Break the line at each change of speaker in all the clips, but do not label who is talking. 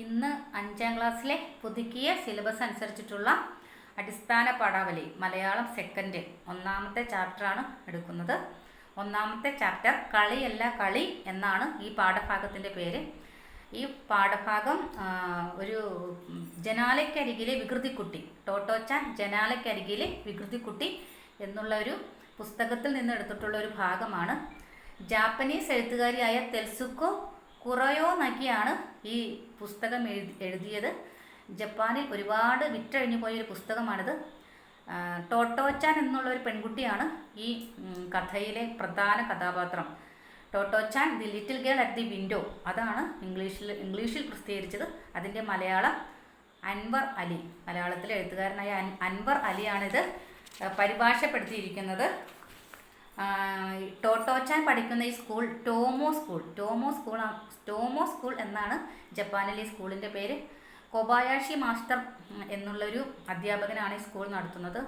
ഇന്ന് അഞ്ചാം ക്ലാസ്സിലെ പുതുക്കിയ സിലബസ് അനുസരിച്ചിട്ടുള്ള അടിസ്ഥാന പാഠാവലി മലയാളം സെക്കൻഡ് ഒന്നാമത്തെ ചാപ്റ്ററാണ് എടുക്കുന്നത്. ഒന്നാമത്തെ ചാപ്റ്റർ കളിയല്ല കളി എന്നാണ് ഈ പാഠഭാഗത്തിന്റെ പേര്. ഈ പാഠഭാഗം ഒരു ജനാലയ്ക്കരികിലെ വികൃതിക്കുട്ടി ടോട്ടോച്ചാൻ ജനാലയ്ക്കരികിലെ വികൃതിക്കുട്ടി എന്നുള്ള ഒരു പുസ്തകത്തിൽ നിന്ന് എടുത്തിട്ടുള്ള ഒരു ഭാഗമാണ്. ജാപ്പനീസ് എഴുത്തുകാരിയായ തെൽസുക്കോ കുറയോ നക്കിയാണ് ഈ പുസ്തകം എഴുതി എഴുതിയത്. ജപ്പാനിൽ ഒരുപാട് വിറ്റഴിഞ്ഞു പോയൊരു പുസ്തകമാണിത്. ടോട്ടോച്ചാൻ എന്നുള്ള ഒരു പെൺകുട്ടിയാണ് ഈ കഥയിലെ പ്രധാന കഥാപാത്രം. Totto-chan the little girl at the window അതാണ് ഇംഗ്ലീഷിൽ ഇംഗ്ലീഷിൽ പ്രസിദ്ധീകരിച്ചത്. അതിന്റെ മലയാളം അൻവർ അലി മലയാളത്തിലെ എഴുത്തുകാരനായ അൻ അൻവർ അലിയാണിത് പരിഭാഷപ്പെടുത്തിയിരിക്കുന്നത്. ടോട്ടോച്ചാൻ പഠിക്കുന്ന ഈ school Tomoe school Tomoe school Tomoe school എന്നാണ് ജപ്പാനിലെ ഈ സ്കൂളിന്റെ പേര്. കൊബായാഷി മാസ്റ്റർ എന്നുള്ളൊരു അധ്യാപകനാണ് ഈ സ്കൂൾ നടത്തുന്നത്.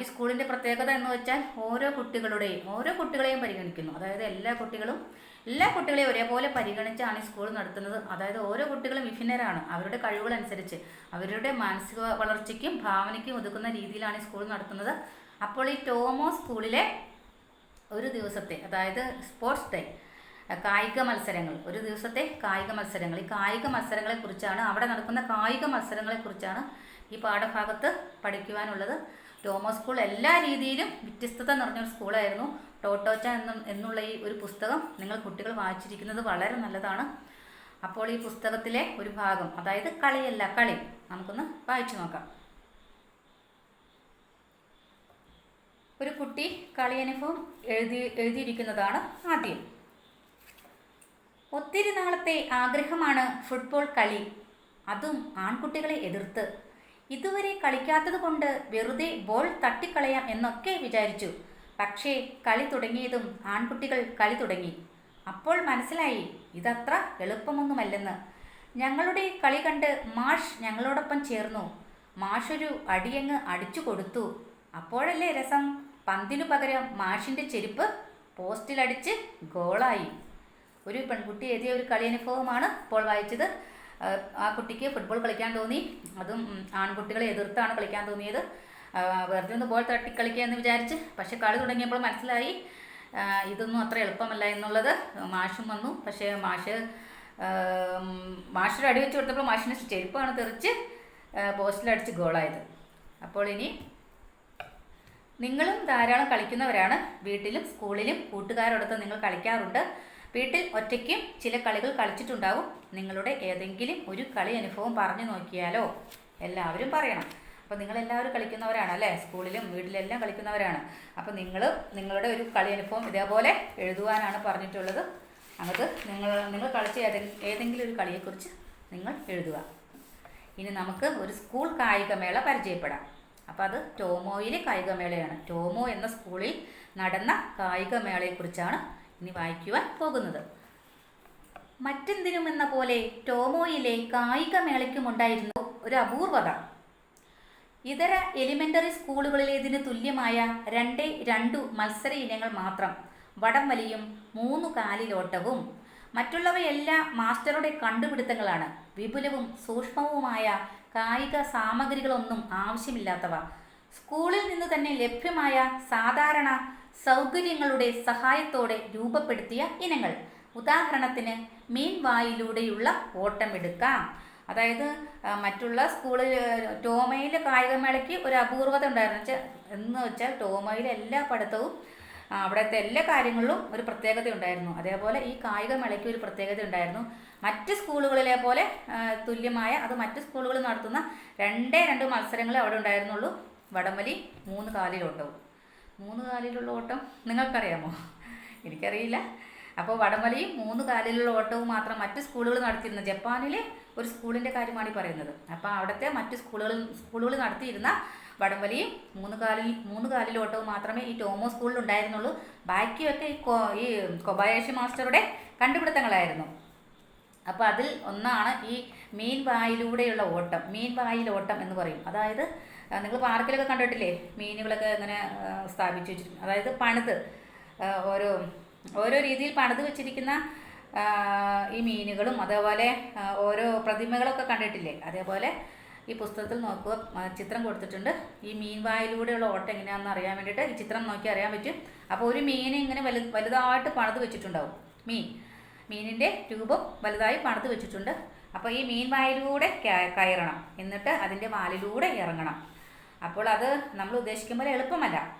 ഈ സ്കൂളിന്റെ പ്രത്യേകത എന്ന് വെച്ചാൽ ഓരോ കുട്ടികളുടെയും ഓരോ കുട്ടികളെയും പരിഗണിക്കുന്നു. അതായത് എല്ലാ കുട്ടികളും എല്ലാ കുട്ടികളെയും ഒരേപോലെ പരിഗണിച്ചാണ് ഈ സ്കൂൾ നടത്തുന്നത്. അതായത് ഓരോ കുട്ടികളും വിഭിന്നരാണ്. അവരുടെ കഴിവുകളനുസരിച്ച് അവരുടെ മാനസിക വളർച്ചയ്ക്കും ഭാവനയ്ക്കും ഒതുക്കുന്ന രീതിയിലാണ് ഈ സ്കൂൾ നടത്തുന്നത്. അപ്പോൾ ഈ ടോമോ സ്കൂളിലെ ഒരു ദിവസത്തെ അതായത് സ്പോർട്സ് ഡേ കായിക മത്സരങ്ങൾ. ഒരു ദിവസത്തെ കായിക മത്സരങ്ങൾ. ഈ കായിക മത്സരങ്ങളെക്കുറിച്ചാണ് അവിടെ നടക്കുന്ന കായിക മത്സരങ്ങളെക്കുറിച്ചാണ് ഈ പാഠഭാഗത്ത് പഠിക്കുവാനുള്ളത്. ടോമോ സ്കൂൾ എല്ലാ രീതിയിലും വ്യത്യസ്തത നിറഞ്ഞൊരു സ്കൂളായിരുന്നു. ടോട്ടോച്ച എന്ന എന്നുള്ള ഈ ഒരു പുസ്തകം നിങ്ങൾ കുട്ടികൾ വായിച്ചിരിക്കുന്നത് വളരെ നല്ലതാണ്. അപ്പോൾ ഈ പുസ്തകത്തിലെ ഒരു ഭാഗം അതായത് കളിയല്ല കളി. നമുക്കൊന്ന് വായിച്ചു നോക്കാം. ഒരു കുട്ടി കളിയനുഭവം എഴുതി എഴുതിയിരിക്കുന്നതാണ് ആദ്യം. ഒത്തിരി നാളത്തെ ആഗ്രഹമാണ് ഫുട്ബോൾ കളി. അതും ആൺകുട്ടികളെ എതിർത്ത്. ഇതുവരെ കളിക്കാത്തത് കൊണ്ട് വെറുതെ ബോൾ തട്ടിക്കളയാം എന്നൊക്കെ വിചാരിച്ചു. പക്ഷേ കളി തുടങ്ങിയതും ആൺകുട്ടികൾ കളി തുടങ്ങി. അപ്പോൾ മനസ്സിലായി ഇതത്ര എളുപ്പമൊന്നുമല്ലെന്ന്. ഞങ്ങളുടെ കളി കണ്ട് മാഷ് ഞങ്ങളോടൊപ്പം ചേർന്നു. മാഷൊരു അടിയങ്ങ് അടിച്ചു കൊടുത്തു. അപ്പോഴല്ലേ രസം? പന്തിനു പകരം മാഷിന്റെ ചെരുപ്പ് പോസ്റ്റിലടിച്ച് ഗോളായി. ഒരു പെൺകുട്ടി എഴുതിയ ഒരു കളി അനുഭവമാണ് ഇപ്പോൾ വായിച്ചത്. ആ, കുട്ടിക്ക് ഫുട്ബോൾ കളിക്കാൻ തോന്നി. അതും ആൺകുട്ടികളെ എതിർത്താണ് കളിക്കാൻ തോന്നിയത്. വെറുതെ ഒന്ന് ബോൾ തട്ടി കളിക്കുക എന്ന് വിചാരിച്ച്. പക്ഷെ കളി തുടങ്ങിയപ്പോൾ മനസ്സിലായി. ഇതൊന്നും അത്ര എളുപ്പമല്ല എന്നുള്ളത്. മാഷും വന്നു. പക്ഷേ മാഷ് അടി വെച്ച് കൊടുത്തപ്പോൾ മാഷിന് ചെരുപ്പാണ് തെറിച്ച് പോസ്റ്റിലടിച്ച് ഗോളായത്. അപ്പോൾ ഇനി നിങ്ങളും ധാരാളം കളിക്കുന്നവരാണ്. വീട്ടിലും സ്കൂളിലും കൂട്ടുകാരോടൊത്ത് നിങ്ങൾ കളിക്കാറുണ്ട്. വീട്ടിൽ ഒറ്റയ്ക്കും ചില കളികൾ കളിച്ചിട്ടുണ്ടാവും. നിങ്ങളുടെ ഏതെങ്കിലും ഒരു കളി അനുഭവം പറഞ്ഞു നോക്കിയാലോ? എല്ലാവരും പറയണം. അപ്പോൾ നിങ്ങളെല്ലാവരും കളിക്കുന്നവരാണ് അല്ലേ? സ്കൂളിലും വീട്ടിലെല്ലാം കളിക്കുന്നവരാണ്. അപ്പോൾ നിങ്ങൾ നിങ്ങളുടെ ഒരു കളി അനുഭവം ഇതേപോലെ എഴുതുവാനാണ് പറഞ്ഞിട്ടുള്ളത്. അത് നിങ്ങൾ നിങ്ങൾ കളിച്ച ഏതെങ്കിലും ഒരു കളിയെക്കുറിച്ച് നിങ്ങൾ എഴുതുക. ഇനി നമുക്ക് ഒരു സ്കൂൾ കായികമേള പരിചയപ്പെടാം. അപ്പോൾ അത് ടോമോയിലെ കായികമേളയാണ്. ടോമോ എന്ന സ്കൂളിൽ നടന്ന കായികമേളയെക്കുറിച്ചാണ് ഇനി വായിക്കുവാൻ പോകുന്നത്. മറ്റെന്തിനും എന്ന പോലെ ടോമോയിലെ കായികമേളയ്ക്കുമുണ്ടായിരുന്ന ഒരു അപൂർവത. ഇതര എലിമെന്ററി സ്കൂളുകളിലേതിന് തുല്യമായ രണ്ട് രണ്ടു മത്സര ഇനങ്ങൾ മാത്രം. വടംവലിയും മൂന്നു കാലിലോട്ടവും. മറ്റുള്ളവയെല്ലാം മാസ്റ്ററുടെ കണ്ടുപിടുത്തങ്ങളാണ്. വിപുലവും സൂക്ഷ്മവുമായ കായിക സാമഗ്രികളൊന്നും ആവശ്യമില്ലാത്തവ. സ്കൂളിൽ നിന്ന് തന്നെ ലഭ്യമായ സാധാരണ സൗകര്യങ്ങളുടെ സഹായത്തോടെ രൂപപ്പെടുത്തിയ ഇനങ്ങൾ. ഉദാഹരണത്തിന് മീൻ വായിലൂടെയുള്ള ഓട്ടമെടുക്കാം. അതായത് ആ, മറ്റുള്ള സ്കൂളിൽ ടോമയിലെ കായികമേളയ്ക്ക് ഒരു അപൂർവത ഉണ്ടായിരുന്നു. എന്ന് വെച്ചാൽ ടോമയിലെ എല്ലാ പഠിത്തവും അവിടുത്തെ എല്ലാ കാര്യങ്ങളിലും ഒരു പ്രത്യേകത ഉണ്ടായിരുന്നു. അതേപോലെ ഈ കായികമേളയ്ക്ക് ഒരു പ്രത്യേകത ഉണ്ടായിരുന്നു. മറ്റ് സ്കൂളുകളിലെ പോലെ തുല്യമായ അത് മറ്റ് സ്കൂളുകൾ നടത്തുന്ന രണ്ടേ രണ്ട് മത്സരങ്ങളെ അവിടെ ഉണ്ടായിരുന്നുള്ളൂ. വടംവലി മൂന്ന് കാലിലോട്ടവും മൂന്ന് കാലിലുള്ള ഓട്ടം നിങ്ങൾക്കറിയാമോ? എനിക്കറിയില്ല. അപ്പോൾ വടംവലിയും മൂന്ന് കാലിലുള്ള ഓട്ടവും മാത്രം മറ്റ് സ്കൂളുകൾ നടത്തിയിരുന്ന ജപ്പാനിലെ ഒരു സ്കൂളിന്റെ കാര്യമാണ് ഈ പറയുന്നത്. അപ്പോൾ അവിടുത്തെ മറ്റ് സ്കൂളുകൾ സ്കൂളുകൾ നടത്തിയിരുന്ന വടംവലിയും മൂന്ന് കാലിൽ മൂന്ന് കാലിൽ ഓട്ടവും മാത്രമേ ഈ ടോമോ സ്കൂളിൽ ഉണ്ടായിരുന്നുള്ളൂ ബാക്കിയൊക്കെ ഈ ഈ കൊബായാഷി മാസ്റ്ററുടെ കണ്ടുപിടുത്തങ്ങളായിരുന്നു. അപ്പോൾ അതിൽ ഒന്നാണ് ഈ മീൻ വായിലൂടെയുള്ള ഓട്ടം. മീൻ വായിലോട്ടം എന്ന് പറയും. അതായത് നിങ്ങൾ പാർക്കിലൊക്കെ കണ്ടിട്ടില്ലേ? മീനുകളൊക്കെ ഇങ്ങനെ സ്ഥാപിച്ചു വെച്ചിരിക്കും അതായത് പണിത്. ഓരോ ഓരോ രീതിയിൽ പണിത് വെച്ചിരിക്കുന്ന ഈ മീനുകളും അതേപോലെ ഓരോ പ്രതിമകളൊക്കെ കണ്ടിട്ടില്ലേ? അതേപോലെ ഈ പുസ്തകത്തിൽ നോക്കുക ചിത്രം കൊടുത്തിട്ടുണ്ട്. ഈ മീൻ വായിലൂടെയുള്ള ഓട്ടം എങ്ങനെയാണെന്ന് അറിയാൻ വേണ്ടിയിട്ട് ഈ ചിത്രം നോക്കി അറിയാൻ പറ്റും. അപ്പോൾ ഒരു മീനെ ഇങ്ങനെ വലു വലുതായിട്ട് പണിത് വെച്ചിട്ടുണ്ടാവും. മീൻ മീനിന്റെ രൂപം വലുതായി പണിത് വെച്ചിട്ടുണ്ട്. അപ്പോൾ ഈ മീൻ വായിലൂടെ കയറണം. എന്നിട്ട് അതിന്റെ വാലിലൂടെ ഇറങ്ങണം. അപ്പോൾ അത് നമ്മൾ ഉദ്ദേശിക്കുമ്പോൾ എളുപ്പമല്ല.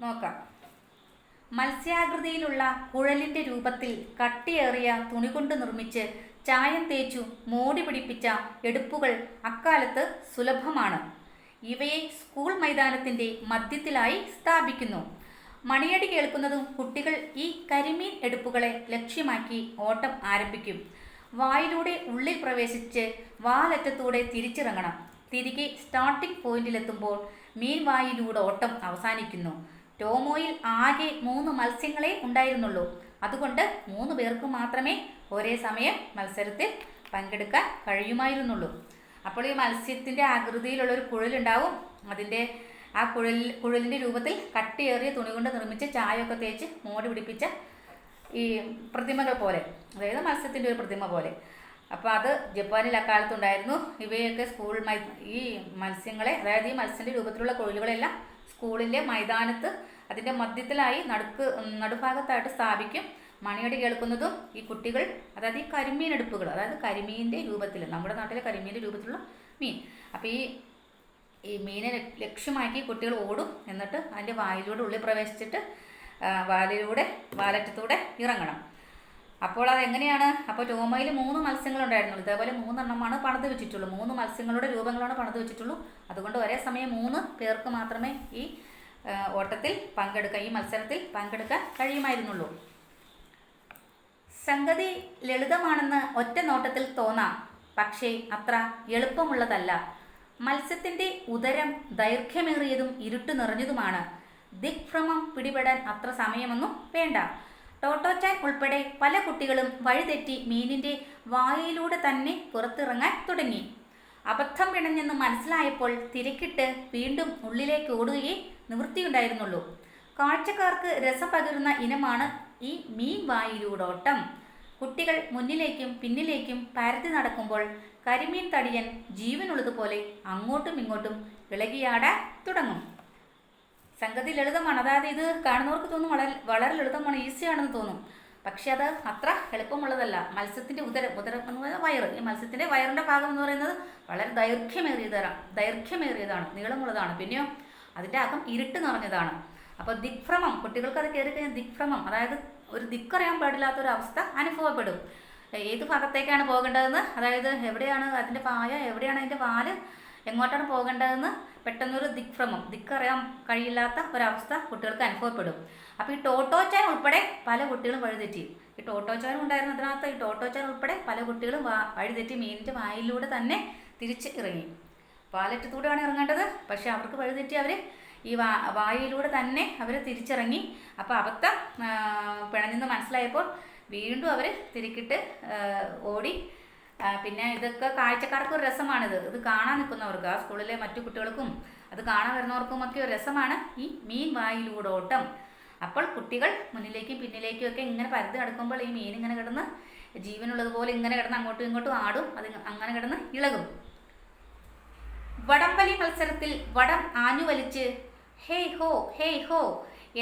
നോക്കാം. മത്സ്യാകൃതിയിലുള്ള കുഴലിന്റെ രൂപത്തിൽ കട്ടിയേറിയ തുണി കൊണ്ട് നിർമ്മിച്ച് ചായം തേച്ചു മോടി പിടിപ്പിച്ച എടുപ്പുകൾ അക്കാലത്ത് സുലഭമാണ്. ഇവയെ സ്കൂൾ മൈതാനത്തിന്റെ മധ്യത്തിലായി സ്ഥാപിക്കുന്നു. മണിയടി കേൾക്കുന്നതും കുട്ടികൾ ഈ കരിമീൻ എടുപ്പുകളെ ലക്ഷ്യമാക്കി ഓട്ടം ആരംഭിക്കും. വായിലൂടെ ഉള്ളിൽ പ്രവേശിച്ച് വാലറ്റത്തൂടെ തിരിച്ചിറങ്ങണം. തിരികെ സ്റ്റാർട്ടിംഗ് പോയിന്റിലെത്തുമ്പോൾ മീൻ വായിലൂടെ ഓട്ടം അവസാനിക്കുന്നു. ടോമോയിൽ ആകെ മൂന്ന് മത്സ്യങ്ങളെ ഉണ്ടായിരുന്നുള്ളൂ. അതുകൊണ്ട് മൂന്ന് പേർക്ക് മാത്രമേ ഒരേ സമയം മത്സരത്തിൽ പങ്കെടുക്കാൻ കഴിയുമായിരുന്നുള്ളൂ. അപ്പോൾ ഈ മത്സ്യത്തിന്റെ ആകൃതിയിലുള്ള ഒരു കുഴലുണ്ടാവും. അതിന്റെ ആ കുഴൽ കുഴലിന്റെ രൂപത്തിൽ കട്ടിയേറിയ തുണി കൊണ്ട് നിർമ്മിച്ച ചായയൊക്കെ തേച്ച് മോടി പിടിപ്പിച്ച ഈ പ്രതിമകൾ പോലെ അതായത് മത്സ്യത്തിന്റെ ഒരു പ്രതിമ പോലെ. അപ്പോൾ അത് ജപ്പാനിൽ അക്കാലത്തുണ്ടായിരുന്നു ഇവയൊക്കെ സ്കൂൾ ഈ മത്സ്യങ്ങളെ അതായത് ഈ മത്സ്യന്റെ രൂപത്തിലുള്ള കുഴലുകളെല്ലാം സ്കൂളിന്റെ മൈതാനത്ത് അതിന്റെ മധ്യത്തിലായി നടുക്ക് നടുഭാഗത്തായിട്ട് സ്ഥാപിക്കും. മണിയടി കേൾക്കുന്നതും ഈ കുട്ടികൾ അതായത് ഈ കരിമീൻ അടുപ്പുകൾ അതായത് കരിമീന്റെ രൂപത്തിൽ നമ്മുടെ നാട്ടിലെ കരിമീന്റെ രൂപത്തിലുള്ള മീൻ. അപ്പോൾ ഈ ഈ മീനെ ലക്ഷ്യമാക്കി കുട്ടികൾ ഓടും. എന്നിട്ട് അതിന്റെ വായിലൂടെ ഉള്ളിൽ പ്രവേശിച്ചിട്ട് വാലിലൂടെ വാലറ്റത്തൂടെ ഇറങ്ങണം. അപ്പോൾ അത് എങ്ങനെയാണ് അപ്പോൾ രോമയിൽ മൂന്ന് മത്സ്യങ്ങളുണ്ടായിരുന്നുള്ളൂ. ഇതേപോലെ മൂന്നെണ്ണമാണ് പണിത് വെച്ചിട്ടുള്ളൂ. മൂന്ന് മത്സ്യങ്ങളുടെ രൂപങ്ങളാണ് പണിത് വെച്ചിട്ടുള്ളൂ. അതുകൊണ്ട് ഒരേ സമയം മൂന്ന് പേർക്ക് മാത്രമേ ഈ ഓട്ടത്തിൽ പങ്കെടുക്കാൻ ഈ മത്സരത്തിൽ പങ്കെടുക്കാൻ കഴിയുമായിരുന്നുള്ളൂ. സംഗതി ലളിതമാണെന്ന് ഒറ്റ നോട്ടത്തിൽ തോന്നാം. പക്ഷേ അത്ര എളുപ്പമുള്ളതല്ല. മത്സ്യത്തിന്റെ ഉദരം ദൈർഘ്യമേറിയതും ഇരുട്ട് നിറഞ്ഞതുമാണ്. ദിഗ്ഭ്രമം പിടിപെടാൻ അത്ര സമയമൊന്നും വേണ്ട. ടോട്ടോച്ചാൻ ഉൾപ്പെടെ പല കുട്ടികളും വഴിതെറ്റി മീനിന്റെ വായയിലൂടെ തന്നെ പുറത്തിറങ്ങാൻ തുടങ്ങി. അബദ്ധം പിണഞ്ഞെന്ന് മനസ്സിലായപ്പോൾ തിരക്കിട്ട് വീണ്ടും ഉള്ളിലേക്ക് ഓടുകയേ നിവൃത്തിയുണ്ടായിരുന്നുള്ളൂ. കാഴ്ചക്കാർക്ക് രസം പകരുന്ന ഇനമാണ് ഈ മീൻ വായിലൂടോട്ടം. കുട്ടികൾ മുന്നിലേക്കും പിന്നിലേക്കും പരതി നടക്കുമ്പോൾ കരിമീൻ തടിയൻ ജീവനുള്ളതുപോലെ അങ്ങോട്ടും ഇങ്ങോട്ടും ഇളകിയാടാൻ തുടങ്ങും. സംഗതി ലളിതമാണ്. അതായത് ഇത് കാണുന്നവർക്ക് തോന്നും വളരെ വളരെ ലളിതമാണ് ഈസിയാണെന്ന് തോന്നും. പക്ഷെ അത് അത്ര എളുപ്പമുള്ളതല്ല. മത്സ്യത്തിന്റെ ഉദരം ഉദരം എന്ന് പറയുന്നത് വയറ്. ഈ മത്സ്യത്തിന്റെ വയറിന്റെ ഭാഗം എന്ന് പറയുന്നത് വളരെ ദൈർഘ്യമേറിയതാണ് ദൈർഘ്യമേറിയതാണ് നീളമുള്ളതാണ്. പിന്നെയോ അതിന്റെ അകം ഇരുട്ട് നിറഞ്ഞതാണ്. അപ്പോൾ ദിഗ്ഭ്രമം കുട്ടികൾക്ക് അത് കയറി കഴിഞ്ഞാൽ ദിഗ്ഭ്രമം അതായത് ഒരു ദിക്കറിയാൻ പാടില്ലാത്ത ഒരു അവസ്ഥ അനുഭവപ്പെടും. ഏത് ഭാഗത്തേക്കാണ് പോകേണ്ടതെന്ന്? അതായത് എവിടെയാണ് അതിന്റെ പായ എവിടെയാണ് അതിന്റെ വാൽ എങ്ങോട്ടാണ് പോകേണ്ടതെന്ന്? പെട്ടെന്നൊരു ദിക്ഭ്രമം ദിക്കറിയാൻ കഴിയില്ലാത്ത ഒരവസ്ഥ കുട്ടികൾക്ക് അനുഭവപ്പെടും. അപ്പോൾ ഈ ടോട്ടോച്ചാൻ ഉൾപ്പെടെ പല കുട്ടികളും വഴിതെറ്റി. ഈ ടോട്ടോച്ചാൻ ഉണ്ടായിരുന്ന അതിനകത്ത്. ഈ ടോട്ടോച്ചാൻ ഉൾപ്പെടെ പല കുട്ടികളും വഴിതെറ്റി മീനിന്റെ വായിലൂടെ തന്നെ തിരിച്ച് ഇറങ്ങി. പാലറ്റത്തൂടെയാണ് ഇറങ്ങേണ്ടത്. പക്ഷേ അവർക്ക് വഴിതെറ്റി അവർ ഈ വാ വായിലൂടെ തന്നെ അവർ തിരിച്ചിറങ്ങി. അപ്പോൾ അബദ്ധം പിണഞ്ഞെന്ന് മനസ്സിലായപ്പോൾ വീണ്ടും അവർ തിരിക്കിട്ട് ഓടി പിന്നെ ഇതൊക്കെ കാഴ്ചക്കാർക്ക് ഒരു രസമാണിത്. ഇത് കാണാൻ നിൽക്കുന്നവർക്ക് ആ സ്കൂളിലെ മറ്റു കുട്ടികൾക്കും അത് കാണാൻ വരുന്നവർക്കും ഒക്കെ ഒരു രസമാണ് ഈ മീൻ വായിലൂടെ ഓട്ടം അപ്പോൾ കുട്ടികൾ മുന്നിലേക്കും പിന്നിലേക്കും ഒക്കെ ഇങ്ങനെ പരതി നടക്കുമ്പോൾ ഈ മീൻ ഇങ്ങനെ കിടന്ന് ജീവനുള്ളതുപോലെ ഇങ്ങനെ കിടന്ന് അങ്ങോട്ടും ഇങ്ങോട്ടും ആടും അത് അങ്ങനെ കിടന്ന് ഇളകും. വടംവലി മത്സരത്തിൽ വടം ആഞ്ഞുവലിച്ച് ഹേയ് ഹോ ഹേയ് ഹോ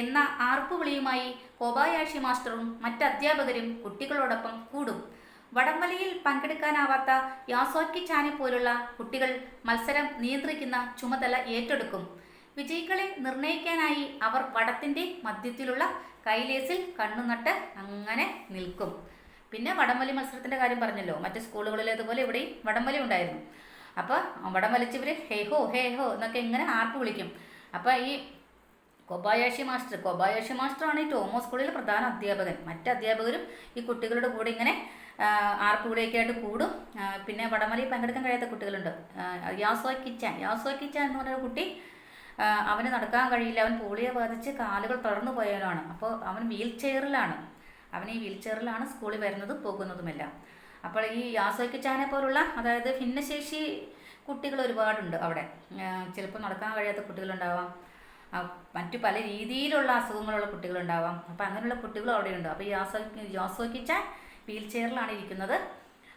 എന്ന ആർപ്പുവിളിയുമായി കോബായാഷി മാസ്റ്ററും മറ്റ് അധ്യാപകരും കുട്ടികളോടൊപ്പം കൂടും. വടംവലിയിൽ പങ്കെടുക്കാനാവാത്ത യാസോക്കി ചാനെ പോലുള്ള കുട്ടികൾ മത്സരം നിയന്ത്രിക്കുന്ന ചുമതല ഏറ്റെടുക്കും. വിജയികളെ നിർണയിക്കാനായി അവർ വടത്തിന്റെ മധ്യത്തിലുള്ള കൈലേസിൽ കണ്ണുനട്ട് അങ്ങനെ നിൽക്കും. പിന്നെ വടംവലി മത്സരത്തിന്റെ കാര്യം പറഞ്ഞല്ലോ. മറ്റ് സ്കൂളുകളിലേതുപോലെ ഇവിടെയും വടംവലി ഉണ്ടായിരുന്നു. അപ്പോൾ വടം വലിച്ചവർ ഹേ ഹോ ഹേ ഹോ എന്നൊക്കെ ഇങ്ങനെ ആർപ്പ് വിളിക്കും. അപ്പോൾ ഈ കൊബായാഷി മാസ്റ്റർ കൊബായാഷി മാസ്റ്ററാണ് ഈ ടോമോ സ്കൂളിലെ പ്രധാന അധ്യാപകൻ. മറ്റ് അധ്യാപകരും ഈ കുട്ടികളുടെ കൂടെ ഇങ്ങനെ ആ, ആയിട്ട് കൂടും. പിന്നെ വടംവലിയിൽ പങ്കെടുക്കാൻ കഴിയാത്ത കുട്ടികളുണ്ട്. യാസോ കിച്ചാൻ. യാസോ കിച്ചാൻ എന്ന് പറഞ്ഞൊരു കുട്ടി അവന് നടക്കാൻ കഴിയില്ല. അവൻ പോളിയോ ബാധിച്ച് കാലുകൾ തുടർന്നു പോയവനാണ്. അപ്പോൾ അവൻ വീൽ ചെയറിലാണ്. അവൻ ഈ വീൽ ചെയറിലാണ് സ്കൂളിൽ വരുന്നതും പോകുന്നതുമെല്ലാം. അപ്പോൾ ഈ യാസോക്കിച്ചാനെ ചാനെ പോലുള്ള അതായത് ഭിന്നശേഷി കുട്ടികൾ ഒരുപാടുണ്ട് അവിടെ. ചിലപ്പോൾ നടക്കാൻ കഴിയാത്ത കുട്ടികളുണ്ടാവാം. മറ്റു പല രീതിയിലുള്ള അസുഖങ്ങളുള്ള കുട്ടികളുണ്ടാവാം. അപ്പോൾ അങ്ങനെയുള്ള കുട്ടികളും അവിടെയുണ്ട്. അപ്പോൾ യാസോ യാസോക്കിച്ചാൻ ചാൻ വീൽ ചെയറിലാണ് ഇരിക്കുന്നത്.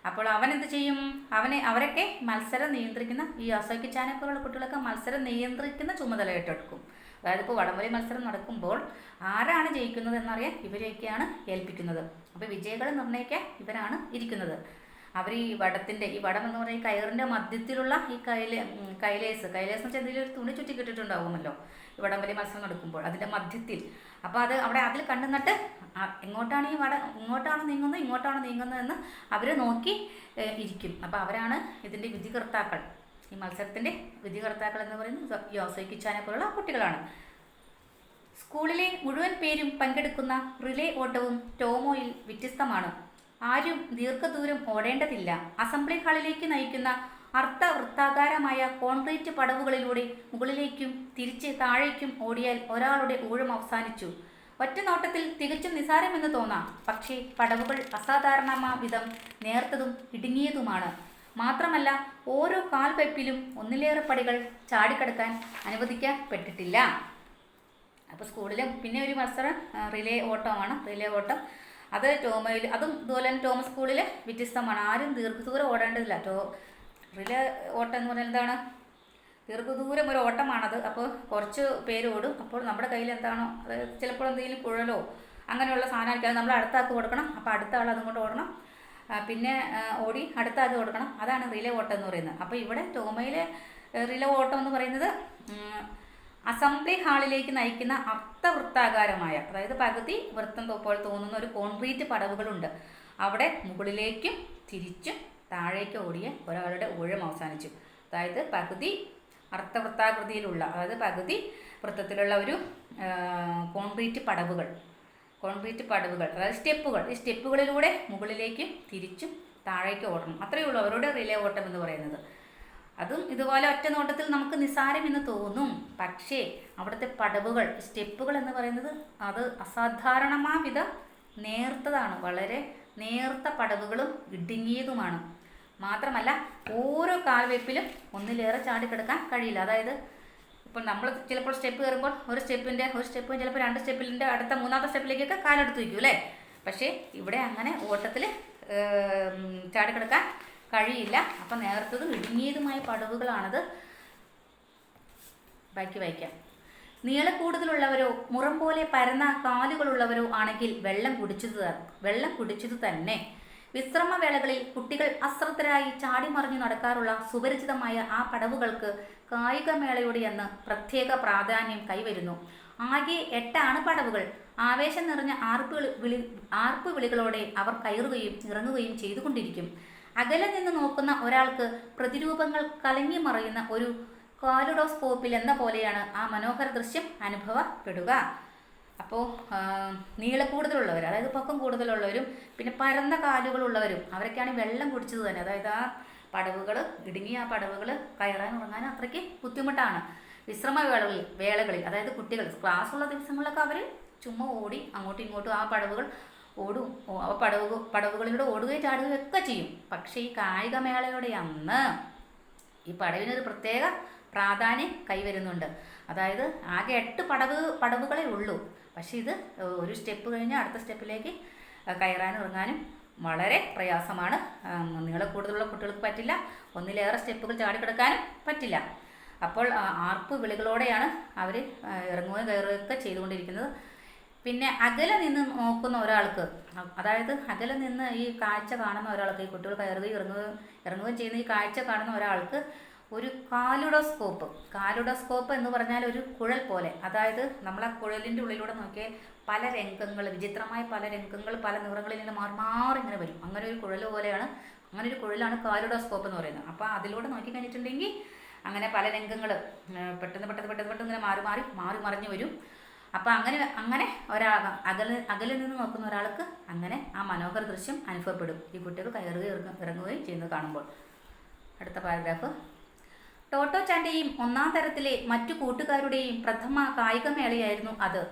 അപ്പോൾ അവൻ എന്ത് ചെയ്യും? അവനെ അവരൊക്കെ മത്സരം നിയന്ത്രിക്കുന്ന ഈ അസോക്കി ചാനൽ പോലുള്ള കുട്ടികളൊക്കെ മത്സരം നിയന്ത്രിക്കുന്ന ചുമതല ഏറ്റെടുക്കും. അതായത് ഇപ്പോൾ വടംവലി മത്സരം നടക്കുമ്പോൾ ആരാണ് ജയിക്കുന്നത് എന്നറിയാൻ ഇവരെയൊക്കെയാണ് ഏൽപ്പിക്കുന്നത്. അപ്പോൾ വിജയികളെ നിർണയിക്കാൻ ഇവരാണ് ഇരിക്കുന്നത്. അവർ ഈ വടത്തിന്റെ ഈ വടം എന്ന് പറയുന്ന കയറിന്റെ മധ്യത്തിലുള്ള ഈ കൈല കൈലേസ് കൈലേസ് എന്ന് വെച്ചാൽ എന്തെങ്കിലും ഒരു തുണി ചുറ്റി കിട്ടിയിട്ടുണ്ടാവുമല്ലോ ഈ വടംവലി മത്സരം നടക്കുമ്പോൾ അതിന്റെ മധ്യത്തിൽ. അപ്പോൾ അത് അവിടെ അതിൽ കണ്ടു നട്ട് ആ, എങ്ങോട്ടാണ് ഈ വട ഇങ്ങോട്ടാണ് നീങ്ങുന്നത് ഇങ്ങോട്ടാണ് നീങ്ങുന്നത് എന്ന് അവർ നോക്കി ഇരിക്കും. അപ്പോൾ അവരാണ് ഇതിന്റെ വിധികർത്താക്കൾ. ഈ മത്സരത്തിന്റെ വിധികർത്താക്കൾ എന്ന് പറയുന്നത് യോസൈ കിച്ചാനെ പോലുള്ള കുട്ടികളാണ്. സ്കൂളിലെ മുഴുവൻ പേരും പങ്കെടുക്കുന്ന റിലേ ഓട്ടവും ടോമോയിൽ വ്യത്യസ്തമാണ്. ആരും ദീർഘദൂരം ഓടേണ്ടതില്ല. അസംബ്ലി ഹാളിലേക്ക് നയിക്കുന്ന അർത്ഥവൃത്താകാരമായ കോൺക്രീറ്റ് പടവുകളിലൂടെ മുകളിലേക്കും തിരിച്ച് താഴേക്കും ഓടിയാൽ ഒരാളുടെ ഊഴം അവസാനിച്ചു. ഒറ്റ നോട്ടത്തിൽ തികച്ചും നിസാരമെന്ന് തോന്നാം. പക്ഷേ പടവുകൾ അസാധാരണമാ വിധം നേർത്തതും ഇടുങ്ങിയതുമാണ്. മാത്രമല്ല ഓരോ കാൽവെപ്പിലും ഒന്നിലേറെ പടികൾ ചാടിക്കടക്കാൻ അനുവദിക്കപ്പെട്ടിട്ടില്ല. അപ്പോൾ സ്കൂളിൽ പിന്നെ ഒരു മത്സരം റിലേ ഓട്ടമാണ് റിലേ ഓട്ടം. അത് ടോമയിൽ അതും ഇതുപോലെ തന്നെ ടോമസ് സ്കൂളിൽ വ്യത്യസ്തമാണ്. ആരും ദീർഘദൂരം ഓടേണ്ടതില്ല. ടോ റിലേ ഓട്ടം എന്ന് പറഞ്ഞാൽ എന്താണ്? ദീർഘദൂരം ഒരു ഓട്ടമാണത്. അപ്പോൾ കുറച്ച് പേര് ഓടും. അപ്പോൾ നമ്മുടെ കയ്യിൽ എന്താണോ അതായത് ചിലപ്പോൾ എന്തെങ്കിലും കുഴലോ അങ്ങനെയുള്ള സാധനമായിരിക്കും. നമ്മൾ അടുത്ത ആൾക്ക് കൊടുക്കണം. അപ്പോൾ അടുത്ത ആൾ അതും കൊണ്ട് ഓടണം പിന്നെ ഓടി അടുത്ത ആൾക്ക് കൊടുക്കണം. അതാണ് റിലേ ഓട്ടം എന്ന് പറയുന്നത്. അപ്പോൾ ഇവിടെ ടോമയിലെ റിലേ ഓട്ടം എന്ന് പറയുന്നത് അസംബ്ലി ഹാളിലേക്ക് നയിക്കുന്ന അർത്ഥവൃത്താകാരമായ അതായത് പകുതി വൃത്തം പോലെ തോന്നുന്ന ഒരു കോൺക്രീറ്റ് പടവുകളുണ്ട്. അവിടെ മുകളിലേക്കും തിരിച്ചും താഴേക്ക് ഓടിയ ഒരാളുടെ ഊഴം അവസാനിച്ചു. അതായത് പകുതി അർത്ഥവൃത്താകൃതിയിലുള്ള അതായത് പകുതി വൃത്തത്തിലുള്ള ഒരു കോൺക്രീറ്റ് പടവുകൾ. കോൺക്രീറ്റ് പടവുകൾ അതായത് സ്റ്റെപ്പുകൾ. ഈ സ്റ്റെപ്പുകളിലൂടെ മുകളിലേക്കും തിരിച്ചും താഴേക്ക് ഓടണം. അത്രയേ ഉള്ളൂ അവരുടെ റിലേ ഓട്ടം എന്ന് പറയുന്നത്. അതും ഇതുപോലെ ഒറ്റ നോട്ടത്തിൽ നമുക്ക് നിസ്സാരമെന്ന് തോന്നും. പക്ഷേ അവിടുത്തെ പടവുകൾ സ്റ്റെപ്പുകൾ എന്ന് പറയുന്നത് അത് അസാധാരണമാ വിധം നേർത്തതാണ്. വളരെ നേർത്ത പടവുകളും ഇടുങ്ങിയതുമാണ്. മാത്രമല്ല ഓരോ കാൽവെപ്പിലും ഒന്നിലേറെ ചാടിക്കിടക്കാൻ കഴിയില്ല. അതായത് ഇപ്പോൾ നമ്മൾ ചിലപ്പോൾ സ്റ്റെപ്പ് കയറുമ്പോൾ ഒരു സ്റ്റെപ്പിന്റെ ഒരു സ്റ്റെപ്പ് ചിലപ്പോൾ രണ്ട് സ്റ്റെപ്പിന്റെ അടുത്ത മൂന്നാമത്തെ സ്റ്റെപ്പിലേക്കൊക്കെ കാലെടുത്ത് വയ്ക്കും അല്ലേ? പക്ഷേ ഇവിടെ അങ്ങനെ ഓട്ടത്തിൽ ചാടിക്കിടക്കാൻ കഴിയില്ല. അപ്പം നേർത്തതും ഇടുങ്ങിയതുമായ പടവുകളാണത്. ബാക്കി വായിക്കാം. നീള കൂടുതലുള്ളവരോ മുറം പോലെ പരന്ന കാലുകളുള്ളവരോ ആണെങ്കിൽ വെള്ളം കുടിച്ചത് വെള്ളം കുടിച്ചത് തന്നെ. വിശ്രമവേളകളിൽ കുട്ടികൾ അശ്രദ്ധരായി ചാടിമറിഞ്ഞു നടക്കാറുള്ള സുപരിചിതമായ ആ പടവുകൾക്ക് കായികമേളയുടെ അന്ന് പ്രത്യേക പ്രാധാന്യം കൈവരുന്നു. ആകെ എട്ടാണ് പടവുകൾ. ആവേശം നിറഞ്ഞ ആർപ്പ് വിളി ആർപ്പ് വിളികളോടെ അവർ കയറുകയും ഇറങ്ങുകയും ചെയ്തുകൊണ്ടിരിക്കും. അകലെ നിന്ന് നോക്കുന്ന ഒരാൾക്ക് പ്രതിരൂപങ്ങൾ കലങ്ങി മറയുന്ന ഒരു കാലുഡോസ്കോപ്പിൽ എന്ന പോലെയാണ് ആ മനോഹര ദൃശ്യം അനുഭവപ്പെടുക. അപ്പോൾ നീള കൂടുതലുള്ളവർ അതായത് പൊക്കം കൂടുതലുള്ളവരും പിന്നെ പരന്ന കാലുകളുള്ളവരും അവരൊക്കെയാണ് വെള്ളം കുടിച്ചത് തന്നെ. അതായത് ആ പടവുകൾ ഇടുങ്ങിയ ആ പടവുകൾ കയറാൻ ഉറങ്ങാൻ അത്രയ്ക്ക് ബുദ്ധിമുട്ടാണ്. വിശ്രമ വേളകളിൽ വേളകളിൽ അതായത് കുട്ടികൾ ക്ലാസ് ഉള്ള ദിവസങ്ങളിലൊക്കെ അവർ ചുമ്മാ ഓടി അങ്ങോട്ടും ഇങ്ങോട്ടും ആ പടവുകൾ ഓടും. ആ പടവുകൾ പടവുകളിലൂടെ ഓടുകയും ചാടുകയും ഒക്കെ ചെയ്യും. പക്ഷേ ഈ കായികമേളയുടെ അന്ന് ഈ പടവിനൊരു പ്രത്യേക പ്രാധാന്യം കൈവരുന്നുണ്ട്. അതായത് ആകെ എട്ട് പടവ് പടവുകളേ ഉള്ളൂ. പക്ഷേ ഇത് ഒരു സ്റ്റെപ്പ് കഴിഞ്ഞ് അടുത്ത സ്റ്റെപ്പിലേക്ക് കയറാനും ഇറങ്ങാനും വളരെ പ്രയാസമാണ്. നീളം കൂടുതലുള്ള കുട്ടികൾക്ക് പറ്റില്ല. ഒന്നിലേറെ സ്റ്റെപ്പുകൾ ചാടിക്കിടക്കാനും പറ്റില്ല. അപ്പോൾ ആർപ്പ് വിളികളോടെയാണ് അവർ ഇറങ്ങുകയും കയറുകയൊക്കെ ചെയ്തുകൊണ്ടിരിക്കുന്നത്. പിന്നെ അകലെ നിന്ന് നോക്കുന്ന ഒരാൾക്ക് അതായത് അകലെ നിന്ന് ഈ കാഴ്ച കാണുന്ന ഒരാൾക്ക് ഈ കുട്ടികൾ കയറുകയും ഇറങ്ങുകയും ഇറങ്ങുകയും ചെയ്യുന്ന ഈ കാഴ്ച കാണുന്ന ഒരാൾക്ക് ഒരു കാലുഡോസ്കോപ്പ്. കാലുഡോസ്കോപ്പ് എന്ന് പറഞ്ഞാൽ ഒരു കുഴൽ പോലെ. അതായത് നമ്മൾ ആ കുഴലിന്റെ ഉള്ളിലൂടെ നോക്കിയാൽ പല രംഗങ്ങൾ വിചിത്രമായ പല രംഗങ്ങൾ പല നിറങ്ങളിൽ നിന്ന് മാറി മാറി ഇങ്ങനെ വരും. അങ്ങനെ ഒരു കുഴൽ പോലെയാണ് അങ്ങനെ ഒരു കുഴലാണ് കാലുഡോസ്കോപ്പ് എന്ന് പറയുന്നത്. അപ്പോൾ അതിലൂടെ നോക്കി കഴിഞ്ഞിട്ടുണ്ടെങ്കിൽ അങ്ങനെ പല രംഗങ്ങൾ പെട്ടെന്ന് പെട്ടെന്ന് പെട്ടെന്ന് പെട്ടെന്ന് ഇങ്ങനെ മാറി മാറി മാറി മറിഞ്ഞു വരും. അപ്പോൾ അങ്ങനെ അങ്ങനെ ഒരാൾ അകലെ അകലിൽ നിന്ന് നോക്കുന്ന ഒരാൾക്ക് അങ്ങനെ ആ മനോഹര ദൃശ്യം അനുഭവപ്പെടും. ഈ കുട്ടികൾ കയറുകയും ഇറങ്ങ- ഇറങ്ങുകയും ചെയ്യുന്നത് കാണുമ്പോൾ. അടുത്ത പാരഗ്രാഫ് ടോട്ടോ ചാന്റെയും ഒന്നാം തരത്തിലെ മറ്റു കൂട്ടുകാരുടെയും പ്രഥമ കായികമേളയായിരുന്നു അത്.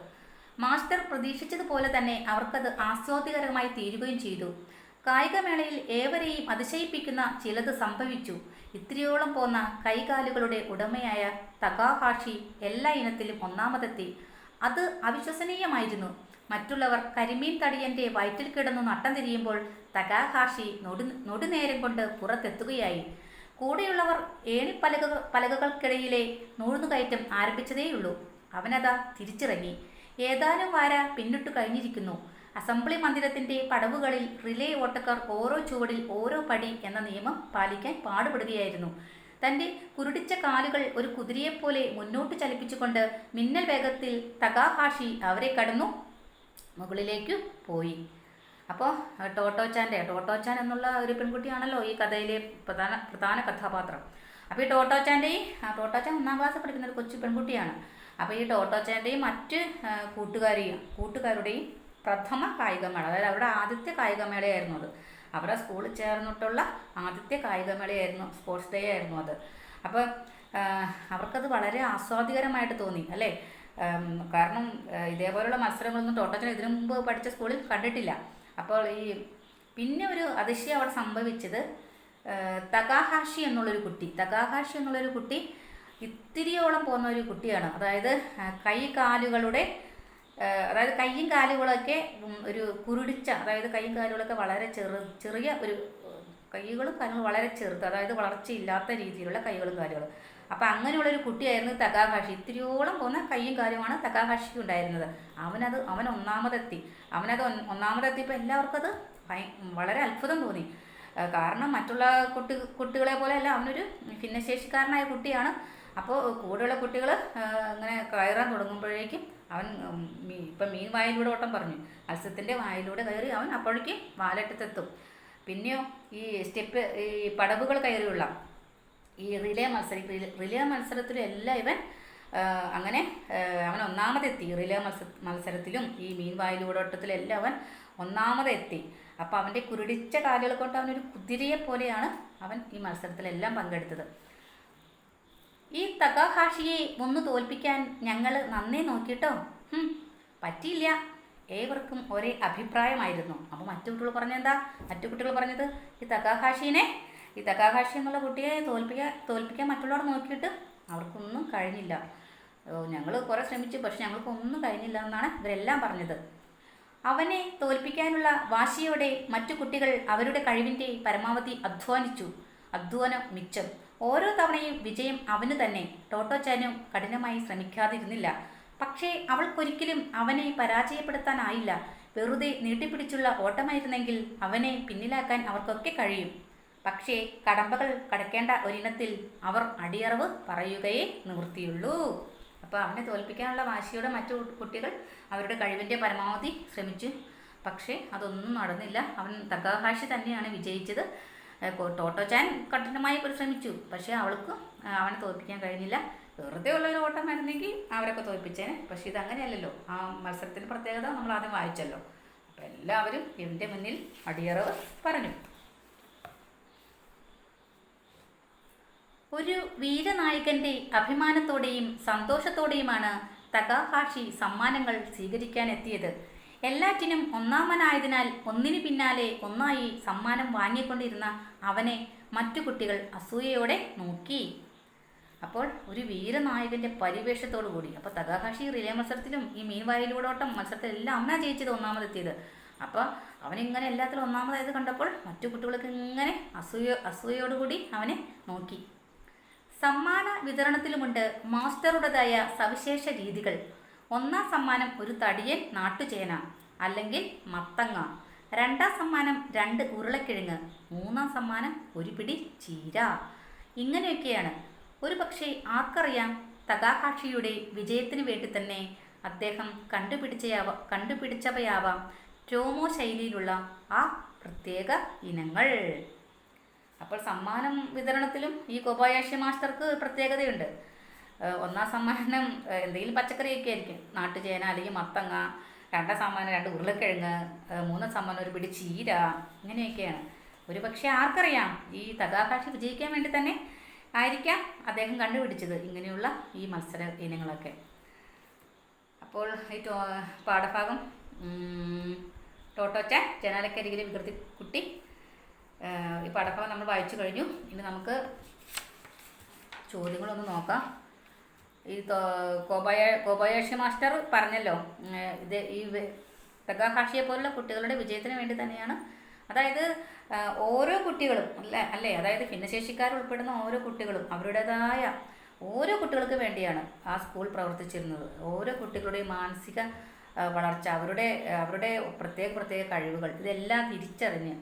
മാസ്റ്റർ പ്രതീക്ഷിച്ചതുപോലെ തന്നെ അവർക്കത് ആസ്വാദ്യകരമായി തീരുകയും ചെയ്തു. കായികമേളയിൽ ഏവരെയും അതിശയിപ്പിക്കുന്ന ചിലത് സംഭവിച്ചു. ഇത്രയോളം പോന്ന കൈകാലുകളുടെ ഉടമയായ തകാഹാഷി എല്ലാ ഇനത്തിലും ഒന്നാമതെത്തി. അത് അവിശ്വസനീയമായിരുന്നു. മറ്റുള്ളവർ കരിമീൻ തടിയന്റെ വയറ്റിൽ കിടന്നു നട്ടം തിരിയുമ്പോൾ തകാഹാഷി നൊടി നൊടിനേരം കൊണ്ട് പുറത്തെത്തുകയായി. കൂടെയുള്ളവർ ഏണിപ്പലക പലകകൾക്കിടയിലെ നൂഴുന്നുകയറ്റം ആരംഭിച്ചതേയുള്ളൂ. അവനതാ തിരിച്ചിറങ്ങി. ഏതാനും വാര പിന്നിട്ടു കഴിഞ്ഞിരിക്കുന്നു. അസംബ്ലി മന്ദിരത്തിന്റെ പടവുകളിൽ റിലേ ഓട്ടക്കാർ ഓരോ ചുവടിൽ ഓരോ പടി എന്ന നിയമം പാലിക്കാൻ പാടുപെടുകയായിരുന്നു. തന്റെ കുരുടിച്ച കാലുകൾ ഒരു കുതിരയെപ്പോലെ മുന്നോട്ട് ചലിപ്പിച്ചുകൊണ്ട് മിന്നൽ വേഗത്തിൽ തകാഹാഷി അവരെ കടന്നു മുകളിലേക്കു പോയി. അപ്പോൾ ടോട്ടോച്ചാന്റെ ടോട്ടോച്ചാൻ എന്നുള്ള ഒരു പെൺകുട്ടിയാണല്ലോ ഈ കഥയിലെ പ്രധാന പ്രധാന കഥാപാത്രം. അപ്പോൾ ഈ ടോട്ടോച്ചാന്റെയും ടോട്ടോച്ചാൻ ഒന്നാം ക്ലാസ് പഠിക്കുന്ന ഒരു കൊച്ചു പെൺകുട്ടിയാണ്. അപ്പോൾ ഈ ടോട്ടോച്ചാന്റെയും മറ്റ് കൂട്ടുകാരെയും കൂട്ടുകാരുടെയും പ്രഥമ കായികമേള അതായത് അവരുടെ ആദ്യത്തെ കായികമേളയായിരുന്നു അത്. അവരുടെ സ്കൂളിൽ ചേർന്നിട്ടുള്ള ആദ്യത്തെ കായികമേളയായിരുന്നു സ്പോർട്സ് ഡേ ആയിരുന്നു അത്. അപ്പോൾ അവർക്കത് വളരെ ആസ്വാദികരമായിട്ട് തോന്നി അല്ലേ? കാരണം ഇതേപോലെയുള്ള മത്സരങ്ങളൊന്നും ടോട്ടോച്ചൻ ഇതിനു മുമ്പ് പഠിച്ച സ്കൂളിൽ കണ്ടിട്ടില്ല. അപ്പോൾ ഈ പിന്നെ ഒരു അതിശയം അവിടെ സംഭവിച്ചത് തകാഹാഷി എന്നുള്ളൊരു കുട്ടി തകാഹാഷി എന്നുള്ളൊരു കുട്ടി ഇത്തിരിയോളം പോകുന്ന ഒരു കുട്ടിയാണ്. അതായത് കൈ കാലുകളുടെ അതായത് കൈയും കാലുകളൊക്കെ ഒരു കുരുടിച്ച അതായത് കൈയും കാലുകളൊക്കെ വളരെ ചെറു ചെറിയ ഒരു കൈകളും കാലുകളും വളരെ ചെറുത് അതായത് വളർച്ചയില്ലാത്ത രീതിയിലുള്ള കൈകളും കാലുകളും. അപ്പം അങ്ങനെയുള്ളൊരു കുട്ടിയായിരുന്നു തകാഹാഷി ഇത്തിരിയോളം പോകുന്ന കൈയും കാര്യമാണ് തകാഹാഷിക്ക് ഉണ്ടായിരുന്നത്. അവനത് അവൻ ഒന്നാമതെത്തി. അവനത് ഒന്നാമതെത്തിയപ്പോൾ എല്ലാവർക്കും അത് വളരെ അത്ഭുതം തോന്നി. കാരണം മറ്റുള്ള കുട്ടി കുട്ടികളെ പോലെയല്ല അവനൊരു ഭിന്നശേഷിക്കാരനായ കുട്ടിയാണ്. അപ്പോൾ കൂടെയുള്ള കുട്ടികൾ ഇങ്ങനെ കയറാൻ തുടങ്ങുമ്പോഴേക്കും അവൻ ഇപ്പം മീൻ വായിലൂടെ ഓട്ടം പറഞ്ഞു. മത്സ്യത്തിന്റെ വായിലൂടെ കയറി അവൻ അപ്പോഴേക്കും വാലറ്റത്തെത്തും. പിന്നെയോ ഈ സ്റ്റെപ്പ് ഈ പടവുകൾ കയറിയുള്ള ഈ റിലേ മത്സരം റിലേ മത്സരത്തിലും എല്ലാം ഇവൻ അങ്ങനെ അവൻ ഒന്നാമതെത്തി. റിലേ മത്സ മത്സരത്തിലും ഈ മീൻ വായിലൂടെ ഓട്ടത്തിലെല്ലാം അവൻ ഒന്നാമതെത്തി. അപ്പോൾ അവന്റെ കുരുടിച്ച കാലുകൾ കൊണ്ട് അവനൊരു കുതിരയെ പോലെയാണ് അവൻ ഈ മത്സരത്തിലെല്ലാം പങ്കെടുത്തത്. ഈ തകാഹാഷിയെ ഒന്ന് തോൽപ്പിക്കാൻ ഞങ്ങൾ നന്നേ നോക്കിയിട്ടോ പറ്റിയില്ല. ഏവർക്കും ഒരേ അഭിപ്രായമായിരുന്നു. അപ്പോൾ മറ്റു കുട്ടികൾ പറഞ്ഞെന്താ? മറ്റു കുട്ടികൾ പറഞ്ഞത് ഈ തകാഹാഷിനെ ഈ കുട്ടിയെ തോൽപ്പിക്കാൻ തോൽപ്പിക്കാൻ മറ്റുള്ളവർ നോക്കിയിട്ട് അവർക്കൊന്നും കഴിഞ്ഞില്ല. ഞങ്ങൾ കുറേ ശ്രമിച്ചു പക്ഷെ ഞങ്ങൾക്കൊന്നും കഴിഞ്ഞില്ല എന്നാണ് ഇവരെല്ലാം പറഞ്ഞത്. അവനെ തോൽപ്പിക്കാനുള്ള വാശിയോടെ മറ്റു കുട്ടികൾ അവരുടെ കഴിവിന്റെ പരമാവധി അധ്വാനിച്ചു. അധ്വാനം മിച്ചം. ഓരോ തവണയും വിജയം അവന് തന്നെ. ടോട്ടോച്ചാനും കഠിനമായി ശ്രമിക്കാതിരുന്നില്ല. പക്ഷേ അവൾക്കൊരിക്കലും അവനെ പരാജയപ്പെടുത്താനായില്ല. വെറുതെ നീട്ടിപ്പിടിച്ചുള്ള ഓട്ടമായിരുന്നെങ്കിൽ അവനെ പിന്നിലാക്കാൻ അവർക്കൊക്കെ കഴിയും. പക്ഷേ കടമ്പകൾ കടക്കേണ്ട ഒരിനത്തിൽ അവർ അടിയറവ് പറയുകയേ നിവൃത്തിയുള്ളൂ. അപ്പോൾ അവനെ തോൽപ്പിക്കാനുള്ള വാശിയോടെ മറ്റു കുട്ടികൾ അവരുടെ കഴിവിന്റെ പരമാവധി ശ്രമിച്ചു. പക്ഷേ അതൊന്നും നടന്നില്ല. അവൻ തകഹാഷി തന്നെയാണ് വിജയിച്ചത്. ടോട്ടോ ചാൻ കഠിനമായി പരിശ്രമിച്ചു. പക്ഷേ അവൾക്ക് അവനെ തോൽപ്പിക്കാൻ കഴിഞ്ഞില്ല. വെറുതെ ഉള്ള ഒരു ഓട്ടമായിരുന്നെങ്കിൽ അവരൊക്കെ തോൽപ്പിച്ചേനെ. പക്ഷേ ഇത് അങ്ങനെയല്ലല്ലോ ആ മത്സരത്തിന്റെ പ്രത്യേകത നമ്മൾ ആദ്യം വായിച്ചല്ലോ. അപ്പോൾ എല്ലാവരും എന്റെ മുന്നിൽ അടിയറവ് പറഞ്ഞു. ഒരു വീരനായകന്റെ അഭിമാനത്തോടെയും സന്തോഷത്തോടെയുമാണ് തകാഹാഷി സമ്മാനങ്ങൾ സ്വീകരിക്കാൻ എത്തിയത് എല്ലാറ്റിനും ഒന്നാമനായതിനാൽ ഒന്നിനു പിന്നാലെ ഒന്നായി സമ്മാനം വാങ്ങിക്കൊണ്ടിരുന്ന അവനെ മറ്റു കുട്ടികൾ അസൂയയോടെ നോക്കി. അപ്പോൾ ഒരു വീരനായകന്റെ പരിവേഷത്തോടു കൂടി അപ്പോൾ തകാഹാഷി റിലേ മത്സരത്തിലും ഈ മീൻവായിലൂടോട്ടം മത്സരത്തിലെല്ലാം അവനാ ജയിച്ചത് ഒന്നാമതെത്തിയത്. അപ്പോൾ അവനിങ്ങനെ എല്ലാത്തിലും ഒന്നാമതായത് കണ്ടപ്പോൾ മറ്റു കുട്ടികൾക്ക് ഇങ്ങനെ അസൂയ അസൂയയോടുകൂടി അവനെ നോക്കി. സമ്മാന വിതരണത്തിലുമുണ്ട് മാസ്റ്ററുടേതായ സവിശേഷ രീതികൾ. ഒന്നാം സമ്മാനം ഒരു തടിയൻ നാട്ടുചേന അല്ലെങ്കിൽ മത്തങ്ങ. രണ്ടാം സമ്മാനം രണ്ട് ഉരുളക്കിഴങ്ങ്. മൂന്നാം സമ്മാനം ഒരു പിടി ചീര. ഇങ്ങനെയൊക്കെയാണ്. ഒരു പക്ഷേ ആർക്കറിയാം തകാകാക്ഷിയുടെ വിജയത്തിന് വേണ്ടി തന്നെ അദ്ദേഹം കണ്ടുപിടിച്ചയാവ കണ്ടുപിടിച്ചവയാവാം. ടോമോ ശൈലിയിലുള്ള ആ പ്രത്യേക ഇനങ്ങൾ. അപ്പോൾ സമ്മാനം വിതരണത്തിലും ഈ കോബായാഷി മാസ്റ്റർക്ക് പ്രത്യേകതയുണ്ട്. ഒന്നാം സമ്മാനം എന്തെങ്കിലും പച്ചക്കറിയൊക്കെ ആയിരിക്കും. നാട്ടുചേന അല്ലെങ്കിൽ മത്തങ്ങ രണ്ടാം സമ്മാനം രണ്ട് ഉരുളക്കിഴങ്ങ് മൂന്നാം സമ്മാനം ഒരു പിടി ചീര ഇങ്ങനെയൊക്കെയാണ്. ഒരു പക്ഷേ ആർക്കറിയാം ഈ തകാകാക്ഷി വിജയിക്കാൻ വേണ്ടി തന്നെ ആയിരിക്കാം അദ്ദേഹം കണ്ടുപിടിച്ചത് ഇങ്ങനെയുള്ള ഈ മത്സര ഇനങ്ങളൊക്കെ. അപ്പോൾ ഈ പാഠഭാഗം ടോട്ടോച്ച ജനാലക്കരികിലെ വികൃതി കുട്ടി പാഠഭാഗം നമ്മൾ വായിച്ചു കഴിഞ്ഞു. ഇനി നമുക്ക് ചോദ്യങ്ങളൊന്ന് നോക്കാം. ഈ കോബയ കോബായ കോബായാഷി മാസ്റ്റർ പറഞ്ഞല്ലോ ഇത് ഈ തകാഹാഷിയെ പോലുള്ള കുട്ടികളുടെ വിജയത്തിന് വേണ്ടി തന്നെയാണ്. അതായത് ഓരോ കുട്ടികളും അല്ലേ അല്ലേ? അതായത് ഭിന്നശേഷിക്കാർ ഉൾപ്പെടുന്ന ഓരോ കുട്ടികളും അവരുടേതായ ഓരോ കുട്ടികൾക്ക് വേണ്ടിയാണ് ആ സ്കൂൾ പ്രവർത്തിച്ചിരുന്നത്. ഓരോ കുട്ടികളുടെയും മാനസിക വളർച്ച അവരുടെ അവരുടെ പ്രത്യേക പ്രത്യേക കഴിവുകൾ ഇതെല്ലാം തിരിച്ചറിഞ്ഞ്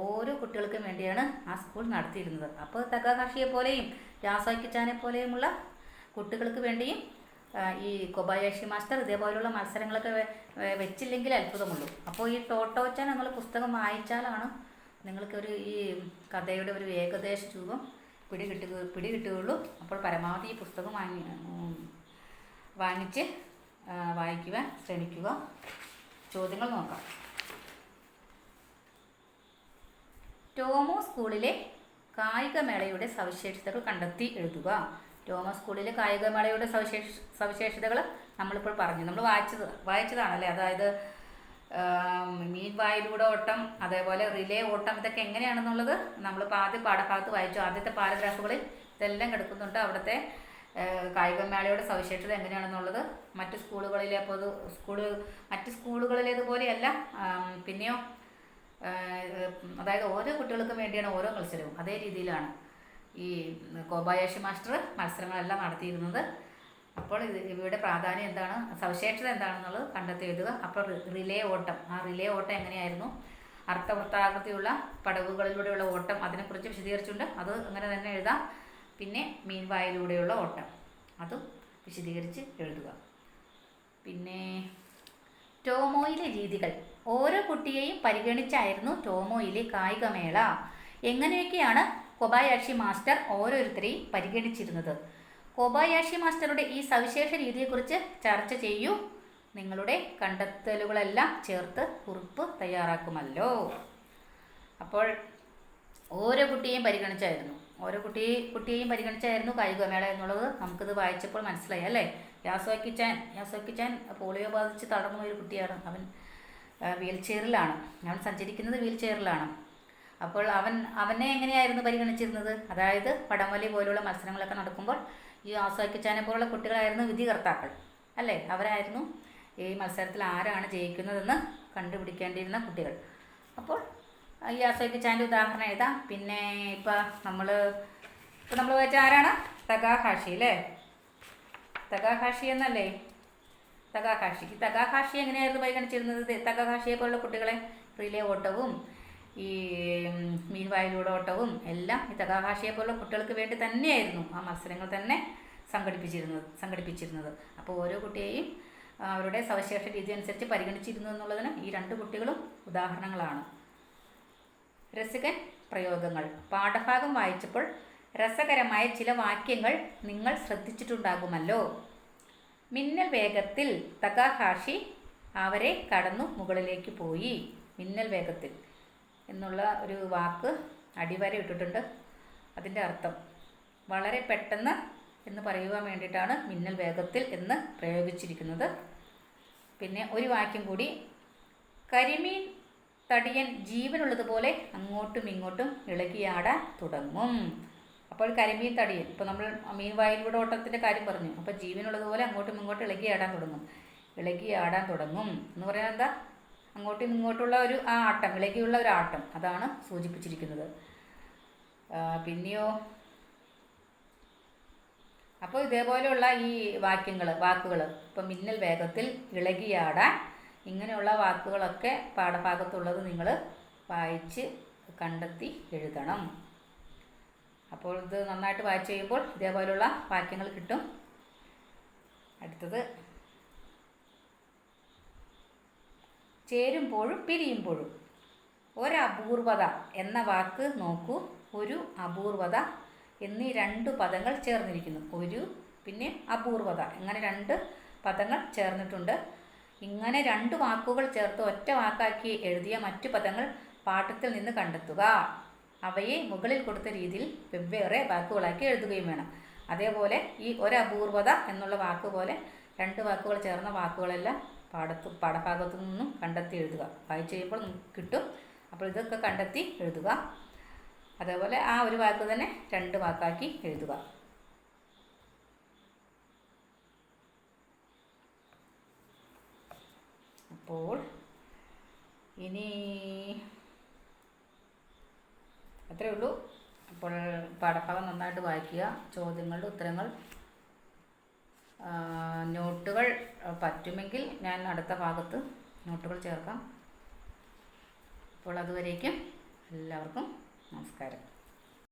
ഓരോ കുട്ടികൾക്കും വേണ്ടിയാണ് ആ സ്കൂൾ നടത്തിയിരുന്നത്. അപ്പോൾ തകാകാഷിയെ പോലെയും രാസാക്കിച്ചാനെ പോലെയുമുള്ള കുട്ടികൾക്ക് വേണ്ടിയും ഈ കൊബായാഷി മാസ്റ്റർ ഇതേപോലെയുള്ള മത്സരങ്ങളൊക്കെ വെച്ചില്ലെങ്കിൽ അത്ഭുതമുള്ളൂ. അപ്പോൾ ഈ ടോട്ടോച്ചാൻ എന്നുള്ള പുസ്തകം വായിച്ചാലാണ് നിങ്ങൾക്കൊരു ഈ കഥയുടെ ഒരു ഏകദേശ രൂപം പിടി കിട്ടുക പിടി കിട്ടുകയുള്ളൂ അപ്പോൾ പരമാവധി ഈ പുസ്തകം വാങ്ങി വാങ്ങിച്ച് വായിക്കുവാൻ ശ്രമിക്കുക. ചോദ്യങ്ങൾ നോക്കാം. ടോമോ സ്കൂളിലെ കായികമേളയുടെ സവിശേഷതകൾ കണ്ടെത്തി എഴുതുക. ടോമോ സ്കൂളിലെ കായികമേളയുടെ സവിശേഷ സവിശേഷതകൾ നമ്മളിപ്പോൾ പറഞ്ഞു. നമ്മൾ വായിച്ചത് വായിച്ചതാണല്ലേ? അതായത് മീൻ വായിലൂടെ ഓട്ടം അതേപോലെ റിലേ ഓട്ടം ഇതൊക്കെ എങ്ങനെയാണെന്നുള്ളത് നമ്മളിപ്പോൾ ആദ്യം പാഠഭാഗത്ത് വായിച്ചു. ആദ്യത്തെ പാരഗ്രാഫുകളിൽ ഇതെല്ലാം കിടക്കുന്നുണ്ട്. അവിടുത്തെ കായികമേളയുടെ സവിശേഷത എങ്ങനെയാണെന്നുള്ളത് മറ്റു സ്കൂളുകളിലെ പൊതു സ്കൂൾ മറ്റ് സ്കൂളുകളിലേതുപോലെയല്ല പിന്നെയോ അതായത് ഓരോ കുട്ടികൾക്കും വേണ്ടിയാണ് ഓരോ മത്സരവും. അതേ രീതിയിലാണ് ഈ കോബായാഷി മാസ്റ്റർ മത്സരങ്ങളെല്ലാം നടത്തിയിരുന്നത്. അപ്പോൾ ഇത് ഇവയുടെ പ്രാധാന്യം എന്താണ്? സവിശേഷത എന്താണെന്നുള്ളത് കണ്ടെത്തി എഴുതുക. അപ്പോൾ റിലേ ഓട്ടം. ആ റിലേ ഓട്ടം എങ്ങനെയായിരുന്നു? അർത്ഥവൃത്താകൃതിയുള്ള പടവുകളിലൂടെയുള്ള ഓട്ടം അതിനെക്കുറിച്ച് വിശദീകരിച്ചുണ്ട് അത് അങ്ങനെ തന്നെ എഴുതാം. പിന്നെ മീൻവായിലൂടെയുള്ള ഓട്ടം. അതും വിശദീകരിച്ച് എഴുതുക. പിന്നെ ടോമോയിലെ രീതികൾ. ഓരോ കുട്ടിയെയും പരിഗണിച്ചായിരുന്നു ടോമോയിലെ കായികമേള. എങ്ങനെയൊക്കെയാണ് കൊബായാഷി മാസ്റ്റർ ഓരോരുത്തരെയും പരിഗണിച്ചിരുന്നത്? കൊബായാഷി മാസ്റ്ററുടെ ഈ സവിശേഷ രീതിയെക്കുറിച്ച് ചർച്ച ചെയ്യൂ. നിങ്ങളുടെ കണ്ടെത്തലുകളെല്ലാം ചേർത്ത് കുറിപ്പ് തയ്യാറാക്കുമല്ലോ. അപ്പോൾ ഓരോ കുട്ടിയെയും പരിഗണിച്ചായിരുന്നു. ഓരോ കുട്ടി കുട്ടിയെയും പരിഗണിച്ചായിരുന്നു കായികമേള എന്നുള്ളത് നമുക്കിത് വായിച്ചപ്പോൾ മനസ്സിലായി അല്ലേ? യാസോക്കിച്ചാൻ യാസോക്കിച്ചാൻ പോളിയോ ബാധിച്ച് തളർന്ന ഒരു കുട്ടിയാണ് അവൻ. വീൽ ചെയറിലാണ്. അവൻ സഞ്ചരിക്കുന്നത് വീൽ ചെയറിലാണ്. അപ്പോൾ അവൻ അവനെ എങ്ങനെയായിരുന്നു പരിഗണിച്ചിരുന്നത്? അതായത് വടംവലി പോലുള്ള മത്സരങ്ങളൊക്കെ നടക്കുമ്പോൾ ഈ ആസ്വാക്കിച്ചാനെ പോലുള്ള കുട്ടികളായിരുന്നു വിധികർത്താക്കൾ. അല്ലേ? അവരായിരുന്നു ഈ മത്സരത്തിൽ ആരാണ് ജയിക്കുന്നതെന്ന് കണ്ടുപിടിക്കേണ്ടിയിരുന്ന കുട്ടികൾ. അപ്പോൾ ഈ ആസ്വാക്കിച്ചാന്റെ ഉദാഹരണം എഴുതാം പിന്നെ ഇപ്പം നമ്മൾ ഇപ്പം നമ്മൾ വെച്ചാൽ ആരാണ്? തകാഹാഷി അല്ലേ? തകാഹാഷി എന്നല്ലേ? തകാഹാഷി തകാഹാഷി എങ്ങനെയായിരുന്നു പരിഗണിച്ചിരുന്നത്? തകാഹാഷിയെ പോലുള്ള കുട്ടികളെ റിലേ ഓട്ടവും ഈ ഉം, മീൻവായിലൂടെ ഓട്ടവും എല്ലാം ഈ തകാഹാഷിയെ പോലുള്ള കുട്ടികൾക്ക് വേണ്ടി തന്നെയായിരുന്നു ആ മത്സരങ്ങൾ തന്നെ സംഘടിപ്പിച്ചിരുന്നത് സംഘടിപ്പിച്ചിരുന്നത്. അപ്പോൾ ഓരോ കുട്ടിയെയും അവരുടെ സവിശേഷ രീതി അനുസരിച്ച് പരിഗണിച്ചിരുന്നു എന്നുള്ളതിന് ഈ രണ്ട് കുട്ടികളും ഉദാഹരണങ്ങളാണ്. രസികൻ പ്രയോഗങ്ങൾ പാഠഭാഗം വായിച്ചപ്പോൾ രസകരമായ ചില വാക്യങ്ങൾ നിങ്ങൾ ശ്രദ്ധിച്ചിട്ടുണ്ടാകുമല്ലോ. മിന്നൽ വേഗത്തിൽ തകാഹാഷി അവരെ കടന്നു മുകളിലേക്ക് പോയി. മിന്നൽ വേഗത്തിൽ എന്നുള്ള ഒരു വാക്ക് അടിവര ഇട്ടിട്ടുണ്ട്. അതിന്റെ അർത്ഥം വളരെ പെട്ടെന്ന് എന്ന് പറയുവാൻ വേണ്ടിയിട്ടാണ് മിന്നൽ വേഗത്തിൽ എന്ന് പ്രയോഗിച്ചിരിക്കുന്നത്. പിന്നെ ഒരു വാക്യം കൂടി കരിമീൻ തടിയൻ ജീവനുള്ളതുപോലെ അങ്ങോട്ടും ഇങ്ങോട്ടും ഇളകിയാടാൻ തുടങ്ങും. അപ്പോൾ കരിമീൻ തടിയൻ. ഇപ്പോൾ നമ്മൾ മീൻ വായിലൂടെ ഓട്ടത്തിന്റെ കാര്യം പറഞ്ഞു. അപ്പോൾ ജീവനുള്ളതുപോലെ അങ്ങോട്ടും ഇങ്ങോട്ടും ഇളകി ആടാൻ തുടങ്ങും. ഇളകി ആടാൻ തുടങ്ങും. എന്ന് പറയാൻ എന്താ? അങ്ങോട്ടും ഇങ്ങോട്ടുള്ള ഒരു ആ ആട്ടം ഇളകിയുള്ള ഒരു ആട്ടം അതാണ് സൂചിപ്പിച്ചിരിക്കുന്നത്. പിന്നെയോ? അപ്പോൾ ഇതേപോലെയുള്ള ഈ വാക്യങ്ങൾ വാക്കുകൾ. ഇപ്പം മിന്നൽ വേഗത്തിൽ ഇളകിയാടാൻ ഇങ്ങനെയുള്ള വാക്കുകളൊക്കെ പാഠഭാഗത്തുള്ളത് നിങ്ങൾ വായിച്ച് കണ്ടെത്തി എഴുതണം. അപ്പോൾ ഇത് നന്നായിട്ട് വായിച്ച് ചെയ്യുമ്പോൾ ഇതേപോലെയുള്ള വാക്യങ്ങൾ കിട്ടും. അടുത്തത് ചേരുമ്പോഴും പിരിയുമ്പോഴും ഒരപൂർവത എന്ന വാക്ക് നോക്കൂ. ഒരു അപൂർവത എന്നീ രണ്ട് പദങ്ങൾ ചേർന്നിരിക്കുന്നു. ഒരു പിന്നെ അപൂർവത. ഇങ്ങനെ രണ്ട് പദങ്ങൾ ചേർന്നിട്ടുണ്ട്. ഇങ്ങനെ രണ്ട് വാക്കുകൾ ചേർത്ത് ഒറ്റ വാക്കാക്കി എഴുതിയ മറ്റു പദങ്ങൾ പാഠത്തിൽ നിന്ന് കണ്ടെത്തുക. അവയെ മുകളിൽ കൊടുത്ത രീതിയിൽ വെവ്വേറെ വാക്കുകളാക്കി എഴുതുകയും വേണം. അതേപോലെ ഈ ഒരപൂർവത എന്നുള്ള വാക്ക് പോലെ രണ്ട് വാക്കുകൾ ചേർന്ന വാക്കുകളെല്ലാം പാഠത്തു പാഠഭാഗത്തു നിന്നും കണ്ടെത്തി എഴുതുക. വായിച്ചു കഴിയുമ്പോൾ നമുക്ക് കിട്ടും. അപ്പോൾ ഇതൊക്കെ കണ്ടെത്തി എഴുതുക. അതേപോലെ ആ ഒരു വാക്ക് തന്നെ രണ്ട് വാക്കാക്കി എഴുതുക. അപ്പോൾ ഇനി അത്രയേ ഉള്ളൂ. അപ്പോൾ പാഠഭാഗം നന്നായിട്ട് വായിക്കുക. ചോദ്യങ്ങളുടെ ഉത്തരങ്ങൾ നോട്ടുകൾ പറ്റുമെങ്കിൽ ഞാൻ അടുത്ത ഭാഗത്ത് നോട്ടുകൾ ചേർക്കാം. അപ്പോൾ അതുവരേക്കും എല്ലാവർക്കും നമസ്കാരം.